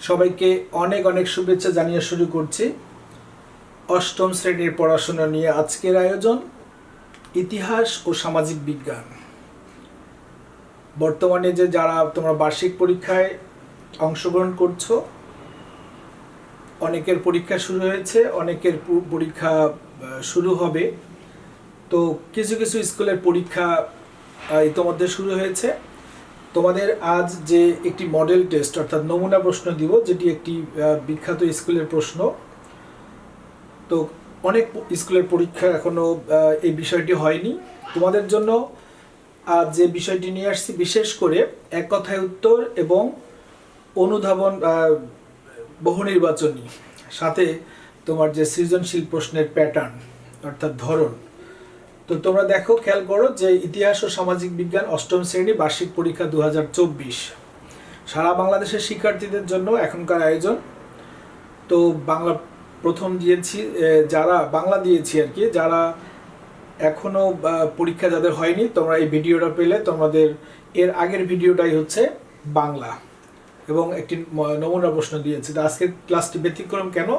সবাইকে অনেক অনেক শুভেচ্ছা জানিয়ে শুরু করছি। অষ্টম শ্রেণির পড়াশোনা নিয়ে আজকের আয়োজন, ইতিহাস ও সামাজিক বিজ্ঞান। বর্তমানে যে যারা তোমরা বার্ষিক পরীক্ষায় অংশগ্রহণ করছ, অনেকের পরীক্ষা শুরু হয়েছে, অনেকের পরীক্ষা শুরু হবে। তো কিছু কিছু স্কুলের পরীক্ষা ইতোমধ্যে শুরু হয়েছে। তোমাদের আজ যে একটি মডেল টেস্ট অর্থাৎ নমুনা প্রশ্ন দিব, যেটি একটি বিখ্যাত স্কুলের প্রশ্ন। তো অনেক স্কুলের পরীক্ষা এখনও এই বিষয়টি হয়নি। তোমাদের জন্য আজ যে বিষয়টি নিয়ে আসছি, বিশেষ করে এক কথায় উত্তর এবং অনুধাবন বহু নির্বাচনী, সাথে তোমার যে সৃজনশীল প্রশ্নের প্যাটার্ন অর্থাৎ ধরন। তো তোমরা দেখো খেয়াল করো যে ইতিহাস ও সামাজিক বিজ্ঞান অষ্টম শ্রেণি বার্ষিক পরীক্ষা দু হাজার চব্বিশ। সারা বাংলাদেশের শিক্ষার্থীদের জন্য এখনকার আয়োজন। তো বাংলা প্রথম দিয়েছি যারা বাংলা দিয়েছি আর কি যারা এখনও আহ, পরীক্ষা যাদের হয়নি তোমরা এই ভিডিওটা পেলে। তোমাদের এর আগের ভিডিওটাই হচ্ছে বাংলা। এবং একটি নমুনা প্রশ্ন দিয়েছি তো আজকের ক্লাসটি ব্যতিক্রম কেন?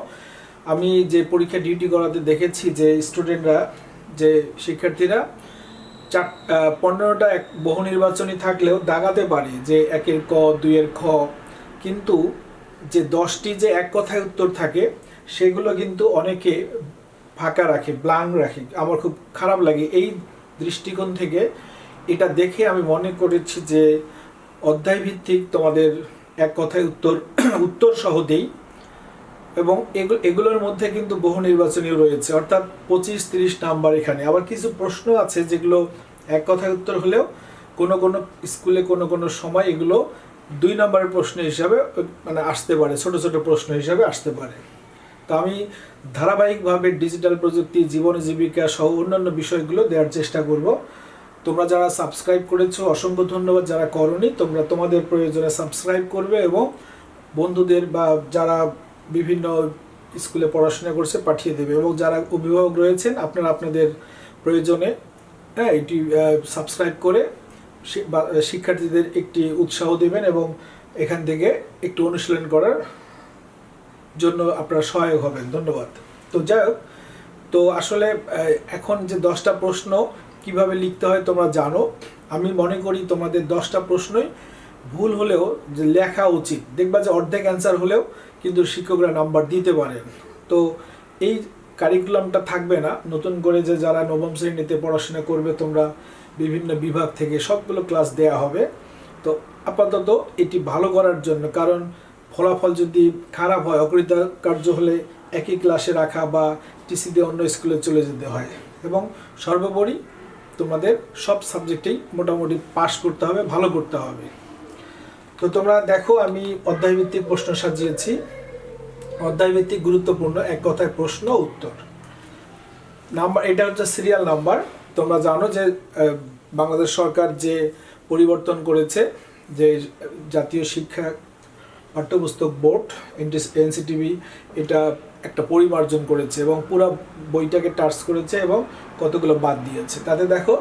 আমি যে পরীক্ষা ডিউটি করাতে দেখেছি যে স্টুডেন্টরা যে শিক্ষার্থীরা চার পনেরোটা এক বহু নির্বাচনী থাকলেও দাগাতে পারে যে একের ক, দুইয়ের খ। কিন্তু যে দশটি যে এক কথায় উত্তর থাকে, সেগুলো কিন্তু অনেকে ফাঁকা রাখে ব্লাঙ্ক রাখে। আমার খুব খারাপ লাগে এই দৃষ্টিকোণ থেকে। এটা দেখে আমি মনে করেছি যে অধ্যায় ভিত্তিক তোমাদের এক কথায় উত্তর উত্তর সহ দেই। এবং এগু- এগুলোর মধ্যে কিন্তু বহু নির্বাচনী রয়েছে। অর্থাৎ পঁচিশ, তিরিশ নাম্বার এখানে। আবার কিছু প্রশ্ন আছে যেগুলো এক কথায় উত্তর হলেও কোনো কোনো স্কুলে কোনো কোনো সময় এগুলো দুই নম্বরের প্রশ্ন হিসাবে মানে আসতে পারে, ছোট ছোট প্রশ্ন হিসাবে আসতে পারে। তো আমি ধারাবাহিকভাবে ডিজিটাল প্রযুক্তি, জীবন জীবিকা সহ অন্যান্য বিষয়গুলো দেওয়ার চেষ্টা করব। তোমরা যারা সাবস্ক্রাইব করেছ, অসংখ্য ধন্যবাদ। যারা করনি, তোমরা তোমাদের প্রয়োজনে সাবস্ক্রাইব করবে এবং বন্ধুদের বা যারা বিভিন্ন স্কুলে পড়াশোনা করছে, পাঠিয়ে দেবে। এবং যারা অভিভাবক রয়েছেন, আপনারা আপনাদের প্রয়োজনে হ্যাঁ এটি সাবস্ক্রাইব করে শিক্ষার্থীদের একটি উৎসাহ দেবেন এবং এখান থেকে একটু অনুশীলন করার জন্য আপনারা সহায়ক হবেন। ধন্যবাদ। তো যাই হোক, তো আসলে এখন যে দশটা প্রশ্ন কীভাবে লিখতে হয় তোমরা জানো। আমি মনে করি তোমাদের দশটা প্রশ্নই ভুল হলেও যে লেখা উচিত। দেখবা যে অর্ধেক অ্যান্সার হলেও কিন্তু শিক্ষকরা নাম্বার দিতে পারেন তো এই কারিকুলামটা থাকবে না। নতুন করে যে যারা নবম শ্রেণীতে পড়াশোনা করবে, তোমরা বিভিন্ন বিভাগ থেকে সবগুলো ক্লাস দেয়া হবে। তো আপাতত এটি ভালো করার জন্য, কারণ ফলাফল যদি খারাপ হয়, অকৃতকার্য হলে একই ক্লাসে রাখা বা টিসি দিয়ে অন্য স্কুলে চলে যেতে হয়। এবং সর্বোপরি তোমাদের সব সাবজেক্টেই মোটামুটি পাস করতে হবে, ভালো করতে হবে। তো তোমরা দেখো, আমি অধ্যায়ভিত্তিক প্রশ্ন সাজিয়েছি। অধ্যায়ভিত্তিক গুরুত্বপূর্ণ এক কথায় প্রশ্ন, উত্তর। নাম্বার, এটা হচ্ছে সিরিয়াল নাম্বার তোমরা জানো যে বাংলাদেশ সরকার যে পরিবর্তন করেছে, যে জাতীয় শিক্ষা পাঠ্যপুস্তক বোর্ড এনসিটিভি, এটা একটা পরিমার্জন করেছে এবং পুরো বইটাকে টাচ করেছে এবং কতগুলো বাদ দিয়েছে। তাতে দেখো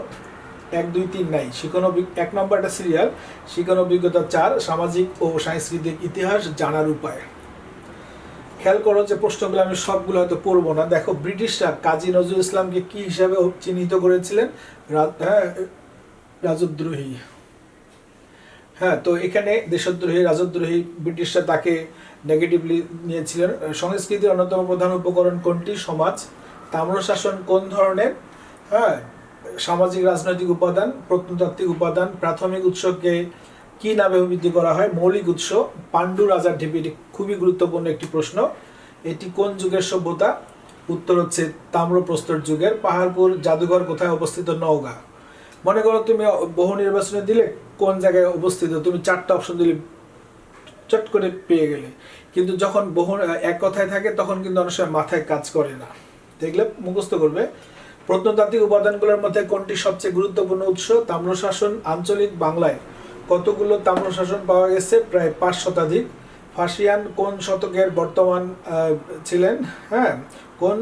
এক দুই তিন নাই। শিক্ষণ এক নম্বর একটা সিরিয়াল শিক্ষণ অভিজ্ঞতা চার সামাজিক ও সাংস্কৃতিক ইতিহাস জানার উপায়। খেয়াল করো যে প্রশ্নগুলো আমি সবগুলো হয়তো পড়ব না। দেখো ব্রিটিশরা কাজী নজরুল ইসলামকে কি হিসাবে চিহ্নিত করেছিলেন? হ্যাঁ, রাজদ্রোহী। হ্যাঁ তো এখানে দেশদ্রোহী রাজদ্রোহী ব্রিটিশরা তাকে নেগেটিভলি নিয়েছিলেন। সংস্কৃতির অন্যতম প্রধান উপকরণ কোনটি? সমাজ। তাম্রশাসন কোন ধরনের? হ্যাঁ সামাজিক রাজনৈতিক উপাদান, প্রত্নতাত্ত্বিক উপাদান, প্রাথমিক উৎসকে কি নামে অভিহিত করা হয়? মৌলিক উৎস। পাণ্ডু রাজার ঢিপি এটি খুবই গুরুত্বপূর্ণ একটি প্রশ্ন। এটি কোন যুগের সভ্যতা? উত্তর হচ্ছে তাম্রপ্রস্তর যুগের। পাহাড়পুর জাদুঘর কোথায় অবস্থিত? নওগাঁ। মনে করো তুমি বহু নির্বাচনে দিলে কোন জায়গায় অবস্থিত? তুমি চারটা অপশন দিলে চট করে পেয়ে গেলে। কিন্তু যখন বহু এক কথায় থাকে, তখন কিন্তু অনেক সময় মাথায় কাজ করে না। দেখলে মুখস্থ করবে। প্রত্নতাত্ত্বিক উপাদানগুলোর মধ্যে কোনটি সবচেয়ে গুরুত্বপূর্ণ উৎস? তাম্রশাসন আঞ্চলিক বাংলায় কতগুলো তাম্রশাসন পাওয়া গেছে? প্রায় পাঁচ শতাধিক। ফার্সিয়ান কোন শতকের বর্তমান ছিলেন? হ্যাঁ কোন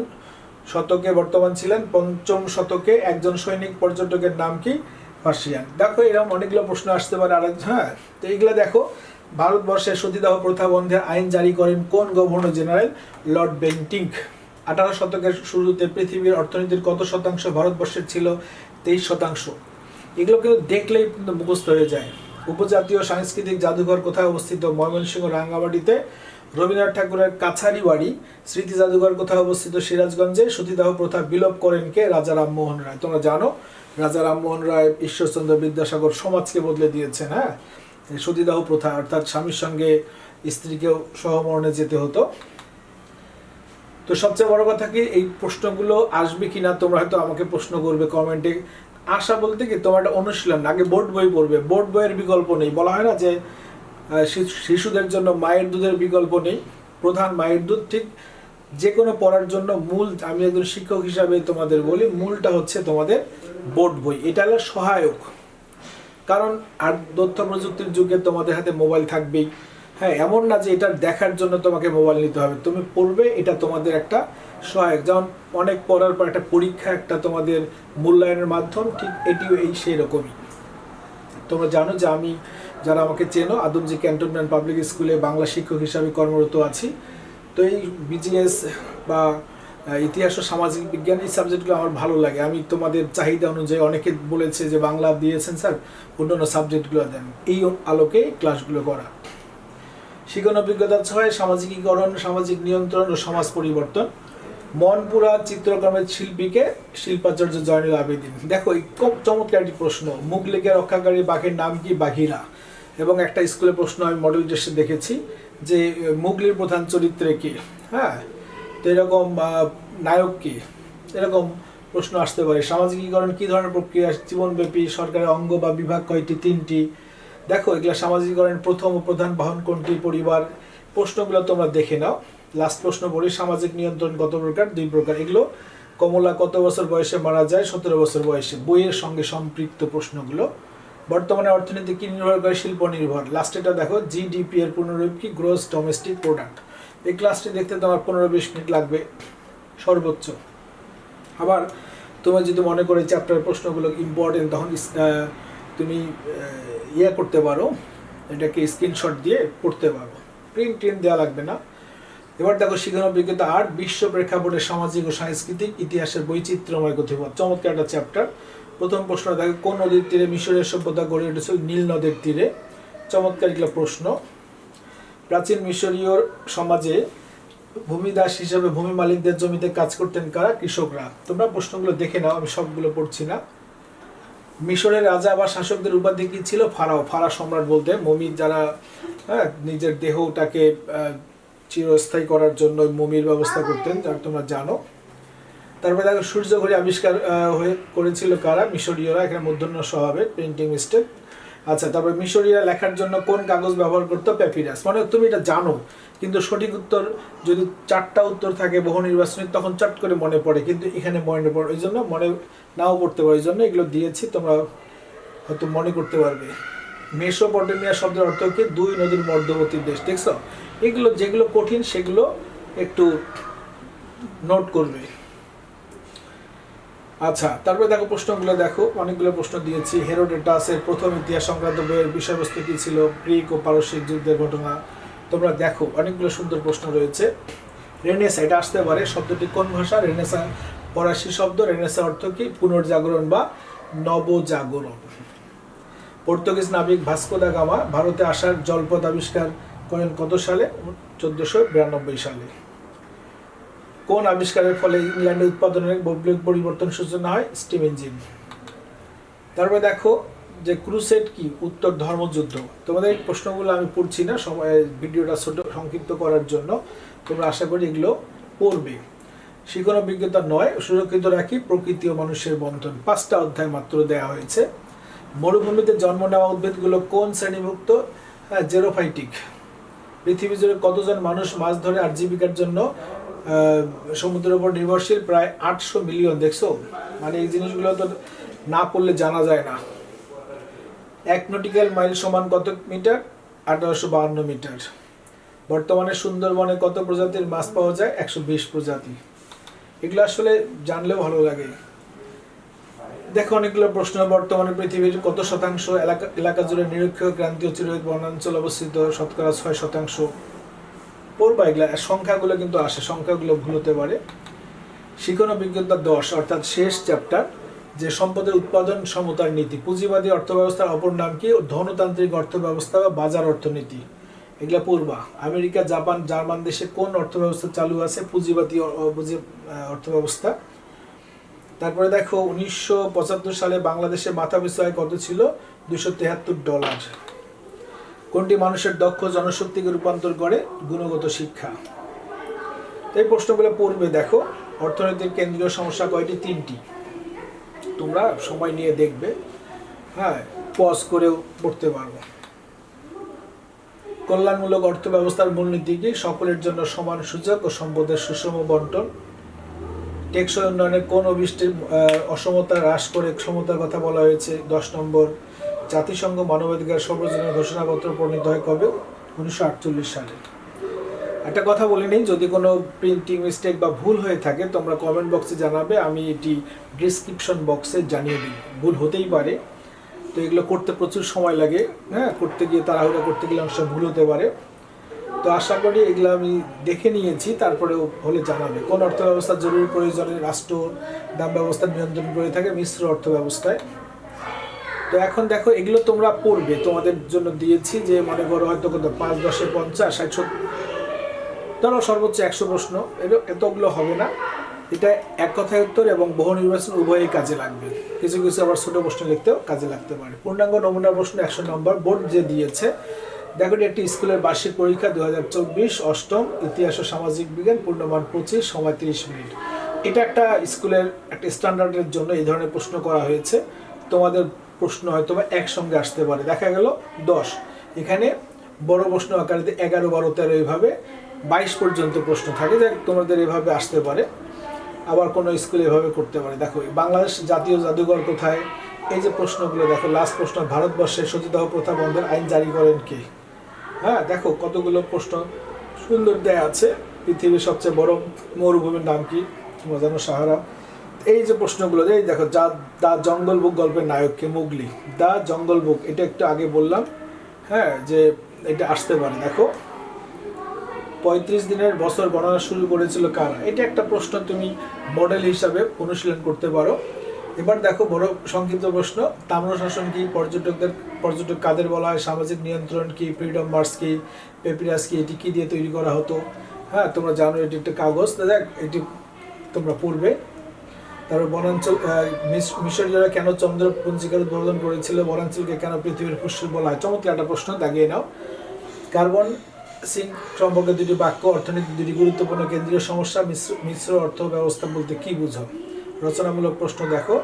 শতকে বর্তমান ছিলেন? পঞ্চম শতকে একজন সৈনিক পর্যটকের নাম কি? পার্সিয়ান দেখো এরকম অনেকগুলো প্রশ্ন আসতে পারে আর হ্যাঁ তো এইগুলো দেখো। ভারতবর্ষে সতীদাহ প্রথা বন্ধের আইন জারি করেন কোন গভর্নর জেনারেল? Lord Bentinck. আঠারো শতকের শুরুতে পৃথিবীর অর্থনীতির কত শতাংশ ভারতবর্ষের ছিল? তেইশ শতাংশ। এগুলো কিন্তু দেখলেই কিন্তু মুখস্থ হয়ে যায়। উপজাতীয় সাংস্কৃতিক জাদুঘর কোথায় অবস্থিত? ময়মনসিংহ, রাঙ্গামাটিতে। রবীন্দ্রনাথ ঠাকুরের কাছারি বাড়ি। স্মৃতি জাদুঘর কোথায় অবস্থিত? সিরাজগঞ্জে। সতীদাহ প্রথা বিলোপ করেন কে? রাজা রামমোহন রায়। তোমরা জানো, রাজা রামমোহন রায় ঈশ্বরচন্দ্র বিদ্যাসাগর সমাজকে বদলে দিয়েছেন হ্যাঁ? সতীদাহ প্রথা, অর্থাৎ স্বামীর সঙ্গে স্ত্রীকেও সহমরণে যেতে হতো। তো সবচেয়ে বড় কথা কি, এই প্রশ্নগুলো আসবে কিনা তোমরা হয়তো আমাকে প্রশ্ন করবে কমেন্টে আশা বলতে কি, তোমার একটা অনুশীলন, আগে বোর্ড বই পড়বে। বোর্ড বইয়ের বিকল্প নেই। বলা হয় না যে শিশুদের জন্য মায়ের দুধের বিকল্প নেই। প্রধান মায়ের দুধ, ঠিক যে কোনো পড়ার জন্য মূল, আমি একজন শিক্ষক হিসাবে তোমাদের বলি, মূলটা হচ্ছে তোমাদের বোর্ড বই। এটা হলো সহায়ক। কারণ আর তথ্য প্রযুক্তির যুগে তোমাদের হাতে মোবাইল থাকবেই। হ্যাঁ এমন না যে এটা দেখার জন্য তোমাকে মোবাইল নিতে হবে। তুমি পড়বে, এটা তোমাদের একটা সহায়ক। যেমন অনেক পড়ার পর একটা পরীক্ষা, একটা তোমাদের মূল্যায়নের মাধ্যম, ঠিক এটিও এই সেই রকমই। তোমরা জানো যে আমি, যারা আমাকে চেনো, আদমজি ক্যান্টনমেন্ট পাবলিক স্কুলে বাংলা শিক্ষক হিসাবে কর্মরত আছি। তো এই বিজিএস বা ইতিহাস ও সামাজিক বিজ্ঞান এই সাবজেক্টগুলো আমার ভালো লাগে। আমি তোমাদের চাহিদা অনুযায়ী অনেকে বলেছে যে বাংলা দিয়েছেন, স্যার। অন্যান্য সাবজেক্টগুলো দেন। এই আলোকে ক্লাসগুলো করা। শিক্ষণ অভিজ্ঞতা ছয়, সামাজিকীকরণ, সামাজিক নিয়ন্ত্রণ ও সমাজ পরিবর্তন। মনপুরা চিত্রকর্মের শিল্পীকে শিল্পাচার্য জয়নুল আবেদিন। দেখো খুব চমৎকার একটি প্রশ্ন। মুগলিকে রক্ষাকারী বাঘের নাম কি বাঘিরা এবং একটা স্কুলে প্রশ্ন আমি মডেল টেস্টে দেখেছি যে, মুগলির প্রধান চরিত্রে কে? হ্যাঁ? তো এরকম নায়ক কে? এরকম প্রশ্ন আসতে পারে। সামাজিকীকরণ কি ধরনের প্রক্রিয়া? জীবনব্যাপী, সরকারের অঙ্গ বা বিভাগ কয়টি? তিনটি। দেখো, এগুলো সামাজিকরণের প্রথম ও প্রধান বাহন কোনটি পরিবার? প্রশ্নগুলো তোমরা দেখে নাও। লাস্ট প্রশ্ন বলি, সামাজিক নিয়ন্ত্রণ কত প্রকার? দুই প্রকার। এগুলো কমলা কত বছর বয়সে মারা যায়? সতেরো বছর বয়সে। বইয়ের সঙ্গে সম্পৃক্ত প্রশ্নগুলো। বর্তমানে অর্থনীতি কি নির্ভর করে? শিল্প নির্ভর। লাস্টেটা দেখো জিডিপি এর পুনরূপ কি? গ্রোস ডোমেস্টিক প্রোডাক্ট এই ক্লাসটি দেখতে তোমার পনেরো বিশ মিনিট লাগবে। সর্বোচ্চ। আবার তোমার যদি মনে করে চ্যাপ্টারের প্রশ্নগুলো ইম্পর্টেন্ট তখন তুমি ইয়ে করতে পারো, এটাকে স্ক্রিনশট দিয়ে পড়তে পারো। প্রিন্ট টিন দেওয়া লাগবে না। এবার দেখো শিক্ষণ অভিজ্ঞতা আট বিশ্ব প্রেক্ষাপটে সামাজিক ও সাংস্কৃতিক ইতিহাসের বৈচিত্র্যময় গতিপথ। চমৎকার একটা চ্যাপ্টার প্রথম প্রশ্ন, দেখো কোন নদীর তীরে মিশরের সভ্যতা গড়ে উঠেছিল নীল নদের তীরে। চমৎকার এগুলো প্রশ্ন। প্রাচীন মিশরীয় সমাজে ভূমিদাস হিসেবে ভূমি মালিকদের জমিতে কাজ করতেন কারা? কৃষকরা। তোমরা প্রশ্নগুলো দেখে নাও, আমি সবগুলো পড়ছি না। মিশরের রাজা বা শাসকদের উপাধি কি ছিল? ফারাও। ফারা সম্রাট বলতে মমি যারা হ্যাঁ নিজের দেহটাকে চিরস্থায়ী করার জন্য মমির ব্যবস্থা করতেন যার তোমরা জানো। তারপরে দেখো সূর্য ঘড়ি আবিষ্কার হয়ে করেছিল কারা? মিশরীয়রা, এখানে মধ্যাহ্ন স্বভাবের প্রিন্টিং মিস্টেক আচ্ছা তারপরে মিশরীয়রা লেখার জন্য কোন কাগজ ব্যবহার করতো? প্যাপিরাস। মানে তুমি এটা জানো, কিন্তু সঠিক উত্তর যদি চারটা উত্তর থাকে বহু নির্বাচনী, তখন চট করে মনে পড়ে, কিন্তু এখানে মনে পড়ে, ওই জন্য মনে নাও পড়তে পারে, ওই জন্য এগুলো দিয়েছি, তোমরা হয়তো মনে করতে পারবে। মেসোপটেমিয়া শব্দের অর্থ কি? দুই নদীর মধ্যবর্তী দেশ, দেখছ? এগুলো যেগুলো কঠিন, সেগুলো একটু নোট করবে। আচ্ছা তারপরে দেখো প্রশ্নগুলো দেখো। অনেকগুলো প্রশ্ন দিয়েছি। হেরোডেটাসের প্রথম ইতিহাস সংক্রান্ত বইয়ের বিষয়বস্তু কি ছিল? গ্রিক ও পারস্যিক যুদ্ধের ঘটনা। তোমরা দেখো, অনেকগুলো সুন্দর প্রশ্ন রয়েছে। রেনেসা এটা আসতে পারে। শব্দটি কোন ভাষা? রেনেসা ফরাসি শব্দ। রেনেসা অর্থ কি? পুনর্জাগরণ বা নবজাগরণ। পর্তুগিজ নাবিক ভাস্কো দা গামা ভারতে আসার জলপথ আবিষ্কার করেন কত সালে? চোদ্দশো বিরানব্বই সালে। কোন আবিষ্কারের ফলে ইংল্যান্ডে উৎপাদনের বৈপ্লবিক পরিবর্তন সূচনা হয়? Steam engine. তারপরে দেখো যে ক্রুসেট কি? উত্তর ধর্মযুদ্ধ। তোমাদের এই প্রশ্নগুলো আমি পড়ছি না, সময়, ভিডিওটা ছোট, সংক্ষিপ্ত করার জন্য। তোমরা আশা করি এগুলো পড়বে। শিক্ষণ অভিজ্ঞতা নয়, সুরক্ষিত রাখি, প্রকৃতি ও মানুষের বন্ধন। পাঁচটা অধ্যায় মাত্র দেওয়া হয়েছে। মরুভূমিতে জন্ম নেওয়া উদ্ভিদগুলো কোন শ্রেণীভুক্ত? হ্যাঁ জেরোফাইটিক। পৃথিবী জুড়ে কতজন মানুষ মাছ ধরে আর জীবিকার জন্য সমুদ্রের উপর নির্ভরশীল, প্রায় আটশো মিলিয়ন, দেখছ? মানে এই জিনিসগুলো তো না পড়লে জানা যায় না। এক নটিক্যাল মাইল সমান কত মিটার? আঠারোশো বাহান্ন মিটার। বর্তমানে সুন্দরবনে কত প্রজাতির মাছ পাওয়া যায়? একশো বিশ প্রজাতি। এগুলো আসলে জানলেও ভালো লাগে। দেখো, অনেকগুলো প্রশ্ন। বর্তমানে পৃথিবীর কত শতাংশ এলাকা এলাকা জুড়ে নিরক্ষীয় ক্রান্তীয় চিরহিত বনাঞ্চল অবস্থিত? শতকরা ছয় শতাংশ। পড়বা এগুলা সংখ্যাগুলো কিন্তু আসে, সংখ্যাগুলো ভুল হতে পারে। শিক্ষণ অভিজ্ঞতা দশ, অর্থাৎ শেষ চ্যাপ্টার যে সম্পদের উৎপাদন সমতার নীতি, পুঁজিবাদী অর্থব্যবস্থার অপর নাম কি? ধনতান্ত্রিক অর্থব্যবস্থা বা বাজার অর্থনীতি। এগুলা পূর্বা। আমেরিকা, জাপান, জার্মান দেশে কোন অর্থব্যবস্থা চালু আছে? পুঁজিবাদী অর্থব্যবস্থা। তারপরে দেখো, উনিশশো পঁচাত্তর সালে বাংলাদেশে মাথা আয় কত ছিল? দুশো ডলার। কোনটি মানুষের দক্ষ জনশক্তিকে রূপান্তর করে? গুণগত শিক্ষা। এই প্রশ্নগুলো পড়বে, দেখো। অর্থনীতির কেন্দ্রীয় সমস্যা কয়টি? তিনটি। তোমরা সময় নিয়ে দেখবে। হ্যাঁ পজ করেও পড়তে পারব। কল্যাণমূলক অর্থ ব্যবস্থার মূলনীতি কি? সকলের জন্য সমান সুযোগ ও সম্পদের সুষম বন্টন। টেকসই উন্নয়নে কোন অভিষ্টের অসমতা হ্রাস করে ক্ষমতার কথা বলা হয়েছে। দশ নম্বর জাতিসংঘ মানবাধিকার সর্বজনীন ঘোষণাপত্র প্রণীত হয় কবে? উনিশশো আটচল্লিশ সালে। একটা কথা বলে নিই, যদি কোনো প্রিন্টিং মিস্টেক বা ভুল হয়ে থাকে, তোমরা কমেন্ট বক্সে জানাবে, আমি এটি ডিসক্রিপশন বক্সে জানিয়ে দিই ভুল হতেই পারে। তো এগুলো করতে প্রচুর সময় লাগে হ্যাঁ? করতে গিয়ে তাড়াহুড়া করতে গেলে অনেক ভুল হতে পারে। তো আশা করি এগুলো আমি দেখে নিয়েছি, তারপরেও হলে জানাবে। কোন অর্থ ব্যবস্থা জরুরি প্রয়োজনে রাষ্ট্র দাম ব্যবস্থা নিয়ন্ত্রণ করে থাকে মিশ্র অর্থ ব্যবস্থায় তো এখন দেখো, এগুলো তোমরা পড়বে। তোমাদের জন্য দিয়েছি যে, মনে করো হয়তো কত, পাঁচ, দশে পঞ্চাশ সত্তর। ধরো সর্বোচ্চ একশো প্রশ্ন। এতগুলো হবে না। এটা এক কথায় উত্তর এবং বহু নির্বাচন উভয়ই কাজে লাগবে। কিছু কিছু আবার ছোট প্রশ্ন লিখতেও কাজে লাগতে পারে। পূর্ণাঙ্গ নমুনা প্রশ্ন একশো নম্বর বোর্ড যে দিয়েছে, দেখো একটি স্কুলের বার্ষিক পরীক্ষা দু হাজার চব্বিশ, অষ্টম, ইতিহাস ও সামাজিক বিজ্ঞান, পূর্ণমান পঁচিশ, সময় তিরিশ মিনিট। এটা একটা স্কুলের, একটা স্ট্যান্ডার্ডের জন্য এই ধরনের প্রশ্ন করা হয়েছে। তোমাদের প্রশ্ন হয়তো বা একসঙ্গে আসতে পারে। দেখা গেল দশ। এখানে বড় প্রশ্ন আকারে এগারো, বারো, তেরো এইভাবে বাইশ পর্যন্ত প্রশ্ন থাকে যে তোমাদের এভাবে আসতে পারে। আবার কোনো স্কুলে এভাবে করতে পারে। দেখো বাংলাদেশ জাতীয় জাদুঘর কোথায়? এই যে প্রশ্নগুলো, দেখো লাস্ট প্রশ্ন ভারতবর্ষে সতীদাহ প্রথা বন্ধের আইন জারি করেন কে? হ্যাঁ দেখো, কতগুলো প্রশ্ন সুন্দর দেয়া আছে। পৃথিবীর সবচেয়ে বড় মরুভূমির নাম কি? মজানো সাহারা। এই যে প্রশ্নগুলো, এই দেখো, যা, দা জঙ্গল বুক গল্পের নায়ককে মুগলি। দা জঙ্গল বুক, এটা একটু আগে বললাম হ্যাঁ যে এটা আসতে পারে। দেখো, পঁয়ত্রিশ দিনের বছর গণনা শুরু করেছিল কারা? এটা একটা প্রশ্ন তুমি মডেল হিসাবে অনুশীলন করতে পারো। এবার দেখো, বড় সংক্ষিপ্ত প্রশ্ন, তাম্রশাসন কি? পর্যটকদের, পর্যটক কাদের বলা হয়? সামাজিক নিয়ন্ত্রণ কি? ফ্রিডম মার্চ কি? পেপিরাস কি? এটি কি দিয়ে তৈরি করা হতো? হ্যাঁ তোমরা জানো, এটি একটা কাগজ। দেখ, এটি তোমরা পড়বে। তারপর বনাঞ্চল আহ, মিস- মিশরীয়রা কেন চন্দ্র পঞ্জিকার উদ্বোধন করেছিল? বনাঞ্চলকে কেন পৃথিবীর ফুসফুস বলা হয় চমৎকার একটা প্রশ্ন দাগিয়ে নাও। কার্বন সিঙ্ক সম্পর্কে দুটি বাক্য অর্থনীতির দুটি গুরুত্বপূর্ণ কেন্দ্রীয় সমস্যা মিশ্র মিশ্র অর্থ ব্যবস্থা বলতে কি বুঝো? রচনামূলক প্রশ্ন দেখো।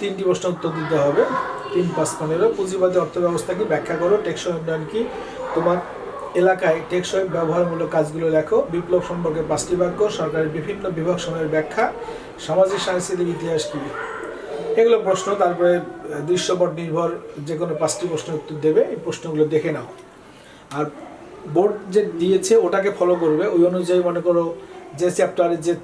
তিনটি প্রশ্ন উত্তর দিতে হবে। তিন পাঁচ পনেরো। পুঁজিবাদী অর্থ ব্যবস্থা কি? ব্যাখ্যা করো। টেকসই উন্নয়ন কি? তোমার এলাকায় টেকসই ব্যবহারমূলক কাজগুলো লেখো। বিপ্লব সম্পর্কে পাঁচটি বাক্য, সরকারের বিভিন্ন বিভাগ সময়ের ব্যাখ্যা, সামাজিক সাংস্কৃতিক ইতিহাস কি? এগুলো প্রশ্ন, তারপরে দৃশ্যপট নির্ভর যে কোনো পাঁচটি প্রশ্ন উত্তর দেবে, এই প্রশ্নগুলো দেখে নাও। আর বোর্ড যে দিয়েছে, ওটাকে ফলো করবে। ওই অনুযায়ী মনে করো, যে চ্যাপ্টারে যে-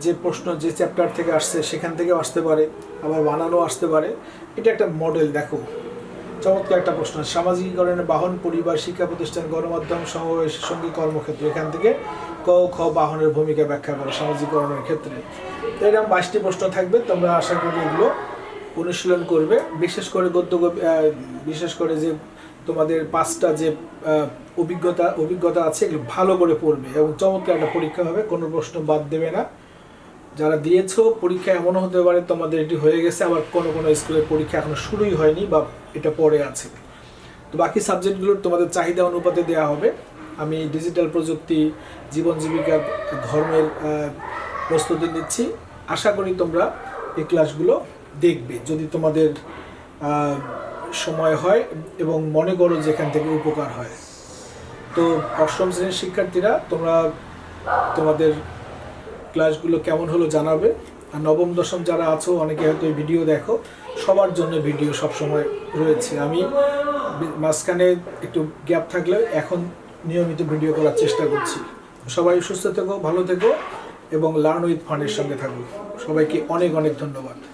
যে প্রশ্ন, যে চ্যাপ্টার থেকে আসছে, সেখান থেকেও আসতে পারে, আবার বানানো আসতে পারে। এটা একটা মডেল দেখো। চমৎকার একটা প্রশ্ন। সামাজিকীকরণের বাহন, পরিবার, শিক্ষা প্রতিষ্ঠান, গণমাধ্যম সমাবেশের সঙ্গে কর্মক্ষেত্র এখান থেকে ক, খ বাহনের ভূমিকা ব্যাখ্যা করো সামাজিকীকরণের ক্ষেত্রে। তো এরকম বাইশটি প্রশ্ন থাকবে, তোমরা আশা করি এগুলো অনুশীলন করবে। বিশেষ করে গদ্য বিশেষ করে যে তোমাদের পাঁচটা যে অভিজ্ঞতা অভিজ্ঞতা আছে, এগুলো ভালো করে পড়বে এবং চমৎকার একটা পরীক্ষা হবে, কোনো প্রশ্ন বাদ দেবে না। যারা দিয়েছ, পরীক্ষা এমনও হতে পারে তোমাদের এটি হয়ে গেছে, আবার কোনো কোনো স্কুলের পরীক্ষা এখনও শুরুই হয়নি বা এটা পরে আছে। তো বাকি সাবজেক্টগুলোর তোমাদের চাহিদা অনুপাতে দেওয়া হবে। আমি ডিজিটাল প্রযুক্তি, জীবন জীবিকা, ধর্মের প্রস্তুতি নিচ্ছি। আশা করি তোমরা এই ক্লাসগুলো দেখবে। যদি তোমাদের সময় হয় এবং মনে করো যেখান থেকে উপকার হয়। তো অষ্টম শ্রেণির শিক্ষার্থীরা তোমরা তোমাদের ক্লাসগুলো কেমন হলো জানাবে। আর নবম, দশম যারা আছো, অনেকে হয়তো ভিডিও দেখো। সবার জন্য ভিডিও সবসময় রয়েছে। আমি মাঝখানে একটু গ্যাপ থাকলে এখন নিয়মিত ভিডিও করার চেষ্টা করছি। সবাই সুস্থ থেকো, ভালো থেকো এবং লার্ন উইথ ফানের সঙ্গে থাকো। সবাইকে অনেক অনেক ধন্যবাদ।